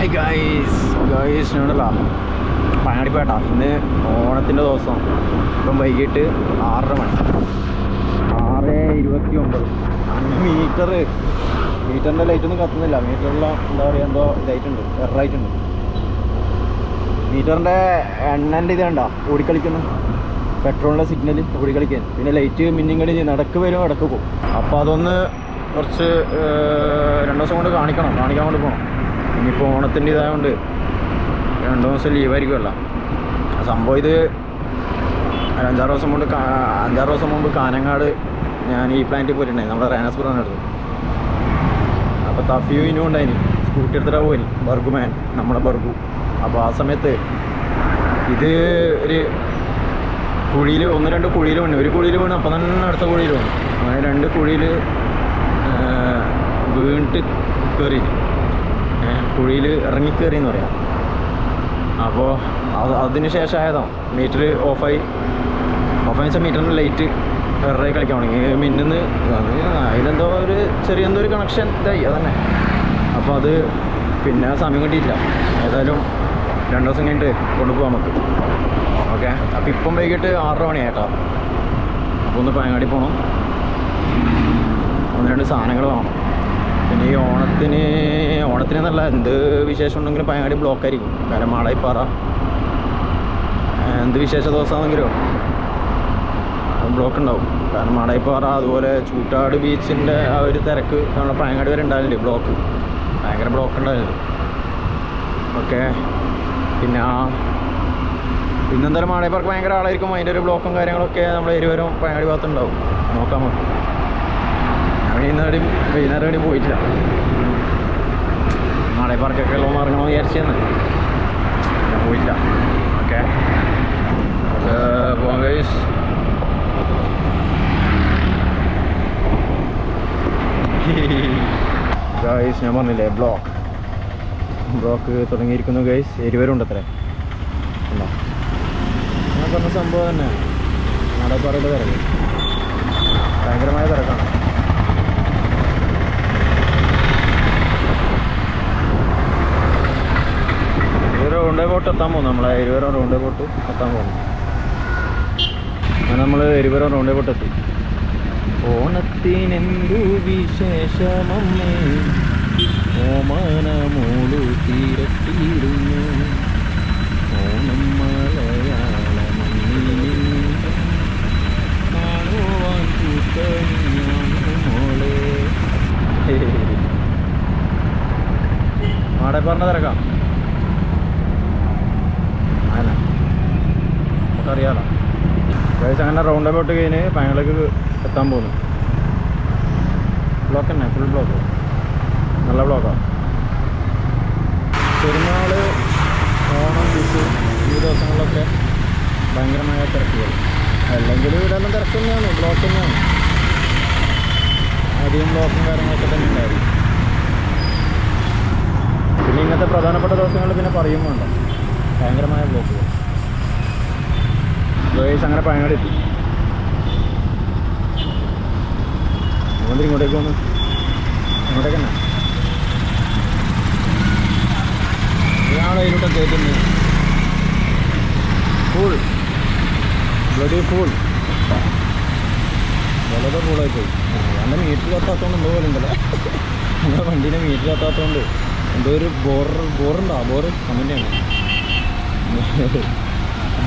Hi guys guys ഞാനല്ല. പയനാടിപ്പേട്ട ഇന്ന് ഓണത്തിന്റെ ദിവസം. ഇപ്പം വൈകിട്ട് ആറര മണി. ആറ് ഇരുപത്തി ഒമ്പത് മീറ്റർ മീറ്ററിന്റെ ലൈറ്റൊന്നും കത്തുന്നില്ല. മീറ്ററിലുള്ള എന്താ പറയുക എന്തോ ലൈറ്റുണ്ട് എററായിട്ടുണ്ട് മീറ്ററിന്റെ എണ്ണന്റെ ഇത് കണ്ടോ? ഓടിക്കളിക്കുന്നു. പെട്രോളിന്റെ സിഗ്നൽ ഓടിക്കളിക്കാൻ പിന്നെ ലൈറ്റ് മിന്നിങ് കളി ഇടയ്ക്ക് വരും ഇടയ്ക്ക് പോകും. അപ്പോൾ അതൊന്ന് കുറച്ച് രണ്ട് ദിവസം കൊണ്ട് കാണിക്കണം. കാണിക്കാൻ കൊണ്ട് പോകണം ഇനിയിപ്പോൾ ഓണത്തിന്റെ ഇതായതുകൊണ്ട് രണ്ട് ദിവസം ലീവായിരിക്കുമല്ലോ സംഭവം ഇത് അഞ്ചാറ് ദിവസം മുമ്പ് അഞ്ചാറ് ദിവസം മുമ്പ് കാനങ്ങാട് ഞാൻ ഈ പ്ലാന്റിൽ പോയിട്ടുണ്ടായി. നമ്മുടെ റേനസ്പുരം എടുത്തത് അപ്പോൾ തഫിയും ഇനും ഉണ്ടായിന്. സ്കൂട്ടി എടുത്തിട്ടാ പോയി ബർഗുമാൻ നമ്മുടെ ബർഗു. അപ്പോൾ ആ സമയത്ത് ഇത് ഒരു കുഴിയിൽ ഒന്ന് രണ്ട് കുഴിയിൽ വീണ്. ഒരു കുഴിയിൽ വീണ്. അപ്പം തന്നെ അടുത്ത കുഴിയിൽ വീണു. അങ്ങനെ രണ്ട് കുഴിയിൽ വീണിട്ട് കയറി കുഴിയിൽ ഇറങ്ങിക്കയറി എന്ന് പറയാം. അപ്പോൾ അത് അതിന് ശേഷം ആയതാണ് മീറ്റർ ഓഫായി ഓഫായി വെച്ചാൽ മീറ്ററിന്റെ ലൈറ്റ് വേറെ കളിക്കാൻ തുടങ്ങി. മിന്നുന്ന് അത് അതിലെന്തോ ഒരു ചെറിയ എന്തോ ഒരു കണക്ഷൻ ഇതായി അതന്നെ. അപ്പോൾ അത് പിന്നെ സമയം കിട്ടിയില്ല ഏതായാലും രണ്ട് ദിവസം കഴിഞ്ഞിട്ട് കൊണ്ടുപോകാം നമുക്ക്. ഓക്കെ? അപ്പോൾ ഇപ്പം വൈകിട്ട് ആറര മണിയായിട്ടോ. അപ്പോൾ ഒന്ന് പയങ്ങാടി പോകണം ഒന്ന് രണ്ട് സാധനങ്ങൾ വേണം ഈ ഓണത്തിന് ഓണത്തിന് എന്നല്ല എന്ത് വിശേഷം ഉണ്ടെങ്കിലും പയങ്ങാടി ബ്ലോക്ക് ആയിരിക്കും. കാരണം മാളായിപ്പാറ എന്ത് വിശേഷ ദിവസമാണെങ്കിലും? ബ്ലോക്ക് ഉണ്ടാവും. കാരണം മാടായിപ്പാറ അതുപോലെ ചൂട്ടാട് ബീച്ചിന്റെ ആ ഒരു തിരക്ക് നമ്മുടെ പയങ്ങാടി വരെ ഉണ്ടാവില്ലേ ബ്ലോക്ക് ഭയങ്കര ബ്ലോക്ക് ഉണ്ടാവില്ല? ഓക്കെ. പിന്നെ ആ ഇന്നെന്തായാലും മാടായിപ്പാർക്ക് ഭയങ്കര ആളായിരിക്കും. അതിന്റെ ഒരു ബ്ലോക്കും കാര്യങ്ങളൊക്കെ നമ്മുടെ ഇരുവരും പയങ്ങാടി ഭാഗത്തുണ്ടാവും. നോക്കാം നമുക്ക്. ഞാൻ വൈകുന്നേരം വൈകുന്നേരം വേണ്ടി പോയിട്ടില്ല മാടായിപ്പാർക്കൊക്കെ ഉള്ള ഇറങ്ങണമെന്ന് വിചാരിച്ചെന്ന് പോയില്ല ഓക്കെ. പോകാം ഗൈസ് ഞാൻ പറഞ്ഞില്ലേ ബ്ലോക്ക് ബ്ലോക്ക് തുടങ്ങിയിരിക്കുന്നു ഗൈസ് എരിവരുണ്ട് അത്രേ. ഞാൻ പറഞ്ഞ സംഭവം തന്നെ. നാളെ നാടകപ്പാറയുടെ തിരക്ക്. ഭയങ്കരമായ തിരക്കാണ് ഒരു റൗണ്ടേ ബോട്ട് എത്താൻ പോകുന്നു. നമ്മളെ എരുവരം റൗണ്ട് ബോട്ട് എത്താൻ പോകുന്നു. അങ്ങനെ നമ്മൾ എരുവരം റൗണ്ട് ബോട്ട് എത്തി. ഓണത്തിനെന്തു വിശേഷമമ്മേ? ഓമാനമോളു തീരത്തിയിരുന്നു ഓണം മലയാള കാണുവാൻ പറഞ്ഞ തിരക്കാം. അങ്ങനെ നമുക്കറിയാലോ. ഗൈസ് അങ്ങനെ റൗണ്ട് അബൌട്ട് കഴിഞ്ഞ് പയങ്ങളേക്ക് എത്താൻ പോകുന്നു. ബ്ലോക്ക് തന്നെ ഫുൾ ബ്ലോക്ക് നല്ല ബ്ലോക്കാണ് പെരുന്നാൾ ഓണം വിഷു ഈ ദിവസങ്ങളിലൊക്കെ ഭയങ്കരമായ തിരക്കുകൾ. അല്ലെങ്കിൽ ഇവിടെ തിരക്ക് തന്നെയാണ് ബ്ലോക്ക് തന്നെയാണ്. അധികം ബ്ലോക്കും കാര്യങ്ങളൊക്കെ തന്നെ ഉണ്ടായിരുന്നു. പിന്നെ ഇങ്ങനത്തെ പ്രധാനപ്പെട്ട ദിവസങ്ങൾ പിന്നെ പറയും വേണ്ട. ഭയങ്കരമായ ബ്ലോക്കുകൾ ഗോയേഴ്സ് അങ്ങനെ പയങ്ങാടി എത്തി. മുഖ്യമന്ത്രി ഇങ്ങോട്ടേക്ക് വന്നു. ഇങ്ങോട്ടേക്ക് തന്നെ. ഫുൾ ബ്ലഡി ഫുൾ വളരെ ഫുള്ളായി പോയി എന്റെ മീറ്റർ കത്താത്തോണ്ട് എന്തോ പോലെ ഉണ്ടല്ലോ. നമ്മുടെ വണ്ടീനെ മീറ്റർ കത്താത്തോണ്ട് എന്തോ ഒരു ബോർ ബോറുണ്ടോ ബോറ്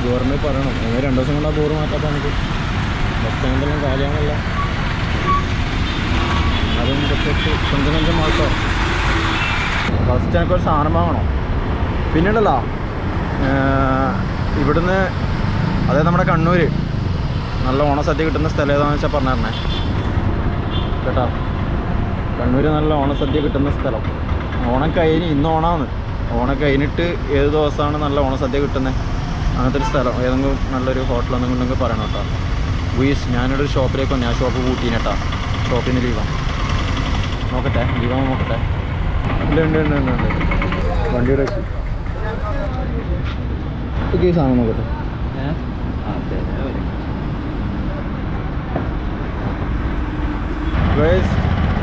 ബോറിനെ പറയണം. അങ്ങനെ രണ്ട് ദിവസം കൊണ്ട് ആ ബോറ് മാറ്റാത്ത നമുക്ക് ബസ് സ്റ്റാൻഡെല്ലാം കാലിയാണല്ല. അതും സ്വന്തം സ്വന്തം ആൾക്കാർ ഫസ്റ്റ് എനിക്ക് ഒരു സാധനം വാങ്ങണം. പിന്നെ ഉണ്ടല്ലോ ഇവിടുന്ന് അതായത് നമ്മുടെ കണ്ണൂർ നല്ല ഓണസദ്യ കിട്ടുന്ന സ്ഥലം ഏതാണെന്ന് വെച്ചാൽ പറഞ്ഞേ കേട്ടോ? കണ്ണൂർ നല്ല ഓണസദ്യ കിട്ടുന്ന സ്ഥലം. ഓണം കഴിഞ്ഞ് ഇന്ന് ഓണമാണ് ഓണം കഴിഞ്ഞിട്ട് ഏത് ദിവസമാണ് നല്ല ഓണസദ്യ കിട്ടുന്നത് അങ്ങനത്തെ ഒരു സ്ഥലം. ഏതെങ്കിലും നല്ലൊരു ഹോട്ടൽ എന്തെങ്കിലും ഉണ്ടെങ്കിൽ പറയണം കേട്ടോ. വീസ് ഞാനൊരു ഷോപ്പിലേക്ക് വന്നു. ഞാൻ ഷോപ്പ് പൂട്ടീനേട്ടാ ഷോപ്പിൽ നിന്ന് ലീവാണ് നോക്കട്ടെ. ലീവാണ് നോക്കട്ടെ. ഇല്ല ഉണ്ട് ഉണ്ട് ഉണ്ട് ഉണ്ട് വണ്ടിയുടെ ഈ സാധനം നോക്കട്ടെ.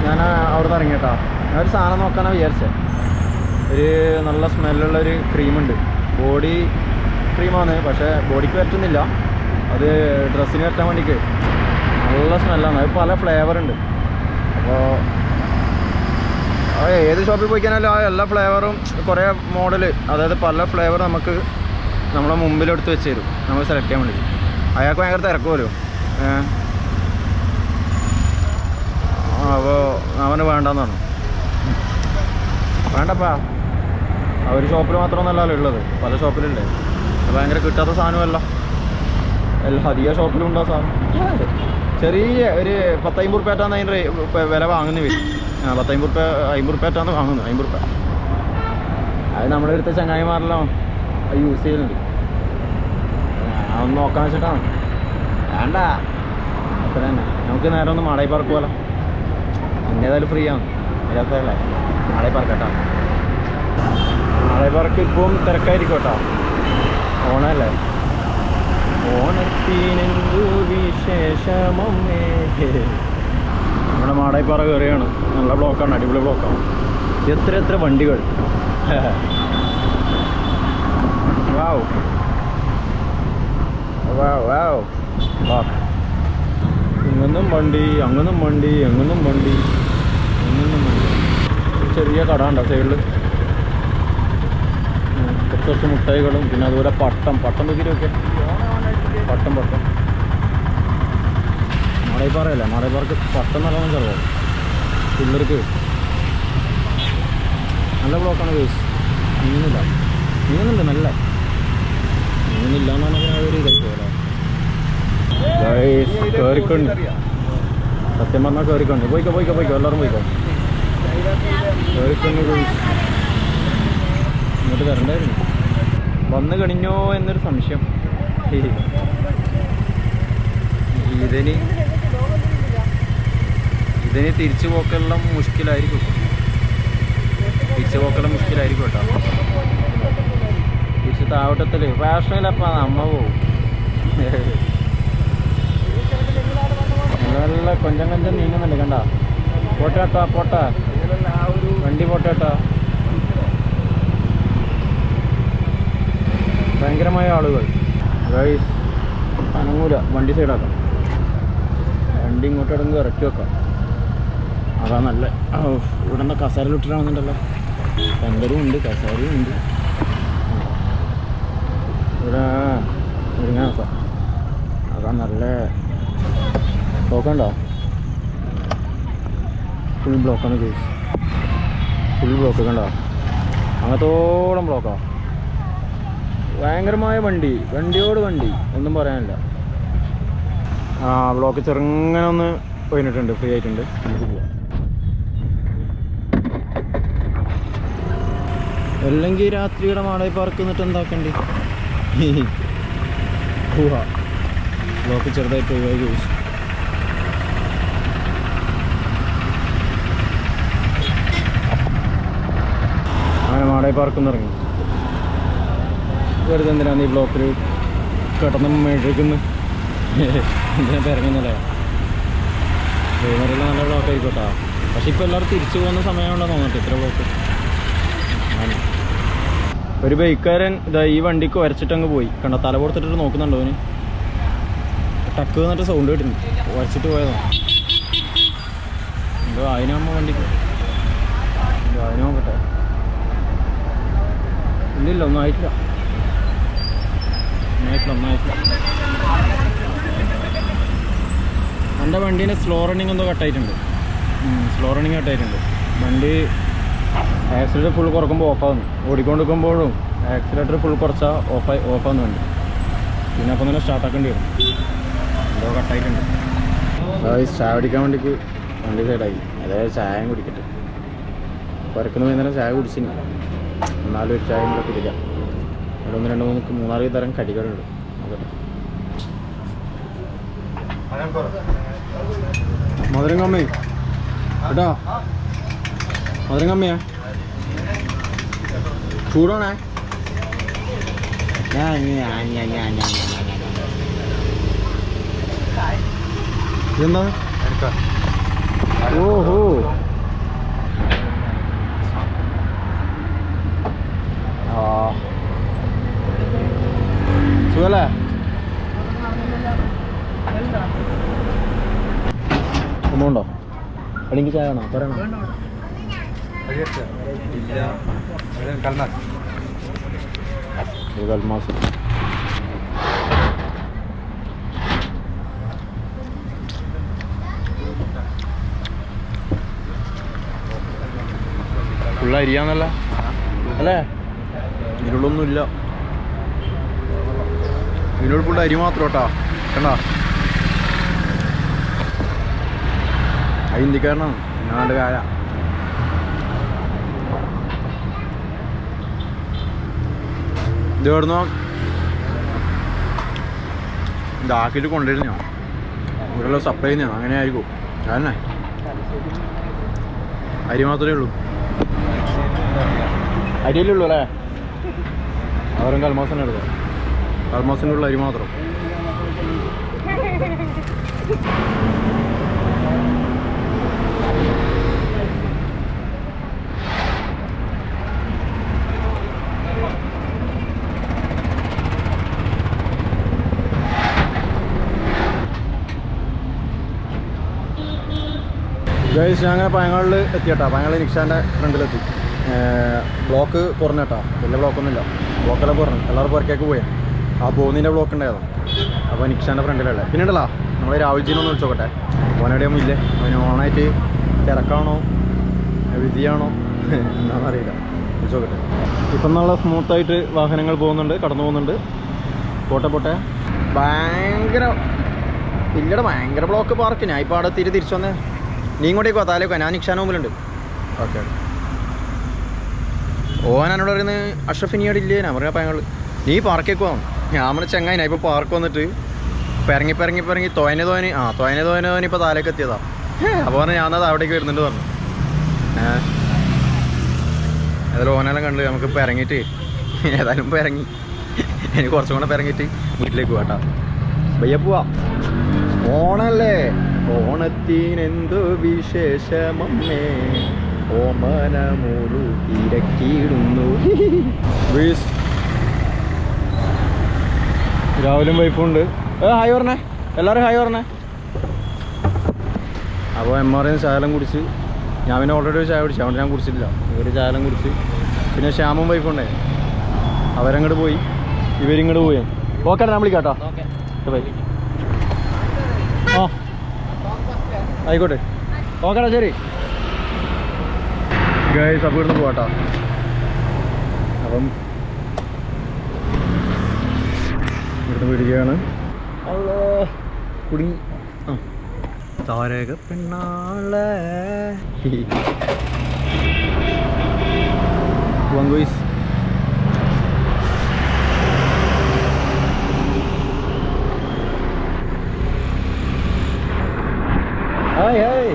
ഞാൻ അവിടെ നിന്ന് ഇറങ്ങിയിട്ടാ. ഞാൻ ഒരു സാധനം നോക്കാനാണ് വിചാരിച്ചത് ഒരു നല്ല സ്മെല്ലുള്ള ഒരു ക്രീമുണ്ട് ബോഡി ക്രീമാണ് പക്ഷേ ബോഡിക്ക് പറ്റുന്നില്ല. അത് ഡ്രസ്സിന് പറ്റാൻ വേണ്ടിക്ക്. നല്ല സ്മെല്ലാണ് അത് പല ഫ്ലേവർ ഉണ്ട്. അപ്പോൾ ഏത് ഷോപ്പിൽ പോയി കഴിഞ്ഞാലും ആ എല്ലാ ഫ്ലേവറും കുറേ മോഡൽ അതായത് പല ഫ്ലേവർ നമുക്ക് നമ്മളെ മുമ്പിലെടുത്ത് വെച്ച് തരും. നമ്മൾ സെലക്ട് ചെയ്യാൻ വേണ്ടി അയാൾക്ക് ഭയങ്കര തിരക്കുമല്ലോ അപ്പോൾ അവന് വേണ്ടെന്ന് പറഞ്ഞു. വേണ്ടപ്പാ. ആ ഒരു ഷോപ്പിൽ മാത്രമൊന്നല്ലല്ലോ ഉള്ളത്. പല ഷോപ്പിലുണ്ട് ഭയങ്കര കിട്ടാത്ത സാധനമല്ല. എല്ലാ അധിക ഷോപ്പിലും ഉണ്ടോ സാധനം. ചെറിയ ഒരു പത്തമ്പത് റുപ്യാറ്റാന്ന് അതിന്റെ വില വാങ്ങുന്ന വരും ആ പത്തമ്പത് റുപ്യ അമ്പത് റുപ്യാറ്റാന്ന് വാങ്ങുന്നു അമ്പത് റുപ്യ. അത് നമ്മുടെ അടുത്ത ചങ്ങായിമാരെല്ലാം യൂസ് ചെയ്യുന്നുണ്ട്. അതൊന്ന് നോക്കാൻ വെച്ചിട്ടാണ്. വേണ്ട. അത്ര തന്നെ. നമുക്ക് നേരെ ഒന്ന് മാടായി പാർക്ക് പോലെ ഇന്നേതായാലും ഫ്രീ ആണ്. അതിനകത്തല്ലേ മാടായി പാർക്ക് കേട്ടോ പറക്ക് ഇപ്പം തിരക്കായിരിക്കും കേട്ടോ. ഓണല്ലേ? ഓണത്തിനെന്തു വിശേഷമേ നമ്മുടെ മാടായിപ്പാറ കയറിയാണ്. നല്ല ബ്ലോക്കാണ് അടിപൊളി ബ്ലോക്കാണ്. എത്ര എത്ര വണ്ടികൾ? വാവ് വാവ് വാവ് വാ. ഇങ്ങൊന്നും വണ്ടി അങ്ങനും വണ്ടി എങ്ങനും വണ്ടി എങ്ങനും വണ്ടി. ചെറിയ കട ഉണ്ടോ സൈഡിൽ കുറച്ച് കുറച്ച് മുട്ടായികളും പിന്നെ അതുപോലെ പട്ടം. പട്ടം നോക്കിയാൽ പട്ടം പട്ടം. മാടൈപ്പാറയല്ലേ മാടൈപ്പാറക്ക് പട്ടം നല്ലോണം ചെറുപ്പം പിള്ളേർക്ക് നല്ല ബ്ലോക്കാണ് കേസ് മീനില്ല. മീനുണ്ട് നല്ല. മീനില്ല സത്യം പറഞ്ഞാൽ കയറിക്കൊണ്ട് പോയിക്കോ പോയിക്കോ പോയിക്കോ. എല്ലാവരും പോയിക്കോ. കയറിക്കൊണ്ട് പോയി ഇങ്ങോട്ട് വരണ്ടായിരുന്നു. വന്നു കഴിഞ്ഞോ എന്നൊരു സംശയം. ഇതിന് ഇതിന് തിരിച്ചു പോക്കെല്ലാം മുഷ്കിലായിരിക്കും. തിരിച്ചു പോക്കെല്ലാം മുഷ്കിലായിരിക്കും കേട്ടോ. തിരിച്ച് താവട്ടത്തിൽ. ഫാഷനിലപ്പ അമ്മ പോവും. നല്ല കൊഞ്ചം കൊഞ്ചം നീങ്ങുന്നുണ്ട് കണ്ട. പോട്ടേട്ടാ പോട്ടെ. വണ്ടി പോട്ടേട്ടാ ഭയങ്കരമായ ആളുകൾ. ഗൈസ് അനങ്ങൂല. വണ്ടി സൈഡാക്കാം. വണ്ടി ഇങ്ങോട്ട് ഇടങ്ങ് ഇറക്കി വെക്കാം. അതാ നല്ല. ഇവിടെ എന്താ കസാരയിലിട്ടിട്ടാണെന്നുണ്ടല്ലോ പന്തലും ഉണ്ട് കസാരയും ഉണ്ട്. ഇവിടെ മുരിങ്ങ വെക്കാം. അതാ നല്ല. ബ്ലോക്കുണ്ടോ? ഫുൾ ബ്ലോക്കാണ് ഗൈസ്. ഫുൾ ബ്ലോക്ക് കണ്ടോ? അങ്ങനത്തോളം ബ്ലോക്കാ. ഭയങ്കരമായ വണ്ടി വണ്ടിയോട് വണ്ടി ഒന്നും പറയാനില്ല. ആ ബ്ലോക്ക് ചെറുങ്ങനെ ഒന്ന് പോയിട്ടുണ്ട് ഫ്രീ ആയിട്ടുണ്ട്. നമുക്ക് പോവാം അല്ലെങ്കിൽ രാത്രിയുടെ മാടായി പാർക്ക് എന്നിട്ട് എന്താക്കണ്ടേ? പോവാ. ബ്ലോക്ക് ചെറുതായിട്ട് ഒഴിവാക്കി ചോദിച്ചു അങ്ങനെ മാടായി പാർക്കുന്നിറങ്ങി വെറുതെ എന്തിനാണ് ഈ ബ്ലോക്കിൽ കിടന്ന് മെഴുകുന്നു. എന്തിനാ ഇറങ്ങുന്നല്ലേ ഡ്രൈവറെല്ലാം നല്ല ബ്ലോക്ക് ആയിക്കോട്ടാ. പക്ഷെ ഇപ്പോൾ എല്ലാവരും തിരിച്ചു പോകുന്ന സമയമുണ്ടോ തോന്നിട്ട് ഇത്ര ബ്ലോക്ക് ഒരു ബൈക്കാരൻ ഇതാ ഈ വണ്ടിക്ക് വരച്ചിട്ടങ്ങ് പോയി. കണ്ട തല കൊടുത്തിട്ട് നോക്കുന്നുണ്ടോ അവന്? ടക്ക് എന്നിട്ട് സൗണ്ട് കിട്ടുന്നു വരച്ചിട്ട് പോയതോ. എന്തോ അതിനാകുമ്പോൾ വണ്ടിക്ക്. എന്തോ അതിന് നോക്കട്ടെ ഇല്ലില്ല ഒന്നും ആയിട്ടില്ല. എന്റെ വണ്ടീന്റെ സ്ലോ റണ്ണിങ് എന്തോ കട്ടായിട്ടുണ്ട് സ്ലോ റണ്ണിങ് കട്ടായിട്ടുണ്ട് വണ്ടി ആക്സിലേറ്റർ ഫുൾ കുറക്കുമ്പോൾ ഓഫാകുന്നു ഓടിക്കൊണ്ടിരിക്കുമ്പോഴും ആക്സിലേറ്റർ ഫുൾ കുറച്ചാൽ ഓഫായി ഓഫാകുന്നു വണ്ടി. പിന്നെ അപ്പം തന്നെ സ്റ്റാർട്ടാക്കേണ്ടി വരും. എന്തോ കട്ടായിട്ടുണ്ട് ചായ കുടിക്കാൻ വേണ്ടിക്ക് വണ്ടി സൈഡായി അതായത് ചായയും കുടിക്കട്ടെ. പുരക്കുന്ന വൈകുന്നേരം ചായ കുടിച്ചിന്. എന്നാലും ഒരു ചായ കൂടെ കുടിക്കാം. അവിടെ ഒന്ന് രണ്ട് മൂന്ന് മൂന്നാൽ തരം കടികളുണ്ട്. മധുരം കമ്മി കേട്ടോ? മധുരം ചൂടാണേ? ഞാൻ ഞാൻ ഞാൻ ഞാൻ ഞാൻ ഓഹോ. ആ. സുഖല്ലേ? ഒന്നുമുണ്ടോ അല്ലെങ്കിൽ ചായ വേണോ? പറയണോ? ഫുള്ള അരിയാന്നല്ല. അല്ലേ? ഇതിലുള്ളൊന്നുമില്ല. ഇതിനുള്ള ഫുള്ള് അരി മാത്രം കേട്ടോ. കണ്ട? ആ ഹിന്ദിക്കാരനാണ് ഞാണ്ട് കാല ഇത് എവിടുന്നോ? ഇതാക്കിയിട്ട് കൊണ്ടുവരുന്ന ഇവിടെ സപ്ലൈ ചെയ്യുന്നതാണ് അങ്ങനെ ആയിരിക്കും. അതന്നെ. അരി മാത്രമേ ഉള്ളൂ. അരിയല്ലേ ഉള്ളൂ അല്ലേ? അവരും കൽമാസം എടുക്കാം കൽമാസനുള്ള അരി മാത്രം. ഗൈസ് ഞാൻ അങ്ങനെ പയങ്ങളിൽ എത്തിയട്ടാ. പയങ്ങളിൽ നിക്ഷാന്റെ ഫ്രണ്ടിലെത്തി. ബ്ലോക്ക് കുറഞ്ഞട്ടാ. വലിയ ബ്ലോക്കൊന്നുമില്ല. ബ്ലോക്കെല്ലാം കുറഞ്ഞു. എല്ലാവർക്കും പുറക്കേക്ക് പോയാ. ആ പോകുന്നതിന്റെ ബ്ലോക്ക് ഉണ്ടായതാണ് അപ്പോൾ നിക്ഷാന്റെ ഫ്രണ്ടിലല്ലേ പിന്നെ ഉണ്ടല്ലോ നമ്മൾ രാഹുൽ ജീനൊന്ന് വിളിച്ചോക്കട്ടെ. ഓനെവിടെയൊന്നും ഇല്ലേ? അവന് ഓണായിട്ട് തിരക്കാണോ? വിധിയാണോ? എന്താണെന്നറിയില്ല വിളിച്ചോക്കട്ടെ. ഇപ്പം നല്ല സ്മൂത്തായിട്ട് വാഹനങ്ങൾ പോകുന്നുണ്ട് കടന്നു പോകുന്നുണ്ട്. പോട്ടെ പോട്ടെ. ഭയങ്കര ഇല്ലട ഭയങ്കര ബ്ലോക്ക് പാർക്ക് ഞാൻ ഇപ്പോൾ അവിടെ തിരി തിരിച്ചു വന്നേ. നീ ഇങ്ങോട്ടേക്ക് താലേക്ക് ഞാൻ നിക്ഷാന മുമ്പിലുണ്ട്. ഓക്കെ ഓൻ പറയുന്നത് അഷഫിനിയോട് ഇല്ലേ? ഞാൻ പറയാം പയങ്ങൾ നീ പാർക്കേക്ക് പോകാം ഞാൻ നമ്മുടെ ഇപ്പൊ ഞാൻ ഇപ്പോൾ പാർക്ക് വന്നിട്ട് പിറങ്ങി പിറങ്ങി പിറങ്ങി തോയനെ തോനെ ആ തോയനെ തോയനെ തോനെ ഇപ്പോൾ താലേക്ക് എത്തിയതാ അപ്പോൾ പറഞ്ഞു ഞാനത് അവിടേക്ക് വരുന്നുണ്ട് പറഞ്ഞു. ഏഹ് ഏതായാലും ഓനെല്ലാം കണ്ട് നമുക്ക് ഇപ്പൊ ഇറങ്ങിയിട്ട് ഏതായാലും ഇപ്പൊ ഇറങ്ങി എനിക്ക് കുറച്ചും കൂടെ ഇറങ്ങിയിട്ട് വീട്ടിലേക്ക് പോകാട്ടാ വയ്യ പോവാ. ഓണല്ലേ? ഓണത്തിനെന്തോ വിശേഷമമ്മേ? ഓമന മുഴു തിരക്കിടുന്നു വൈഫുണ്ട് വൈഫും ഉണ്ട്. ഏ ഹായ് പറഞ്ഞേ. എല്ലാവരും ഹായ് പറഞ്ഞേ. അപ്പോൾ എം ആർ ചായലം കുടിച്ച് ഞാൻ പിന്നെ ഓൾറെഡി ഒരു ചായ കുടിച്ചു. അതുകൊണ്ട് ഞാൻ കുടിച്ചിട്ടില്ല. ഇവർ ചായലം കുടിച്ച്. പിന്നെ ശ്യാമും വൈഫും ഉണ്ടേ. അവരങ്ങോട്ട് പോയി. ഇവരിങ്ങോട്ട് പോയി. ഓക്കെ ഞാൻ വിളിക്കാട്ടോ ബൈ ആ. ആയിക്കോട്ടെ. ഓക്കെടാ ശരി. ഗൈസ് അപ്പോൾ ഇവിടുന്ന് പോവാട്ടോ. അപ്പം ഇവിടുന്ന് പിടിക്കുകയാണ് കുടുങ്ങി ആ. താരക പെണ്ണാളെ വങ്കോയിസ് ഹായ് ഹായ്